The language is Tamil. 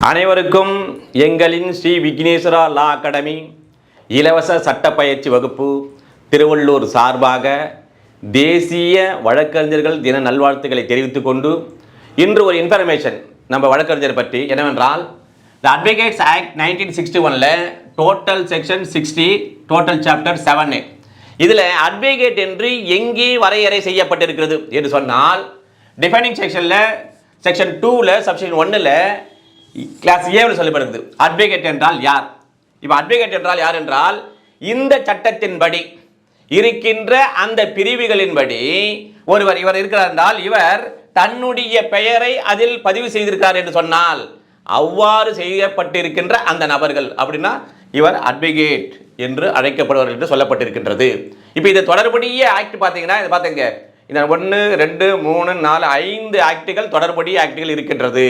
அனைவருக்கும் எங்களின் ஸ்ரீ விக்னேஸ்வரா லா அகாடமி இலவச சட்ட பயிற்சி வகுப்பு திருவள்ளூர் சார்பாக தேசிய வழக்கறிஞர்கள் தின நல்வாழ்த்துக்களை தெரிவித்து கொண்டு இன்று ஒரு இன்ஃபர்மேஷன் நம்ம வழக்கறிஞர் பற்றி என்னவென்றால் the advocates act nineteen sixty ஒனில் total section sixty total chapter seven இதில் அட்வொகேட் என்று எங்கே வரையறை செய்யப்பட்டிருக்கிறது என்று சொன்னால் டிஃபைனிங் செக்ஷனில் செக்ஷன் டூவில் செக்ஷன் ஒன்னில் கிளாஸ் ஏவில் சொல்லப்படுகிறது. அட்வொகேட் என்றால் யார்? இப்போ அட்வொகேட் என்றால் யார் என்றால் இந்த சட்டத்தின்படி இருக்கின்ற அந்த பிரிவுகளின்படி ஒருவர் இவர் இருக்கிறார் என்றால் இவர் தன்னுடைய பெயரை அதில் பதிவு செய்திருக்கிறார் என்று சொன்னால் அவ்வாறு செய்யப்பட்டிருக்கின்ற அந்த நபர்கள் அப்படின்னா இவர் அட்வொகேட் என்று அழைக்கப்படுவார் என்று சொல்லப்பட்டிருக்கின்றது. இப்போ இது தொடர்புடைய ஆக்ட் பார்த்தீங்கன்னா இது பார்த்துங்க இந்த ஒன்று ரெண்டு மூணு நாலு ஐந்து ஆக்டுகள் தொடர்புடைய ஆக்டுகள் இருக்கின்றது.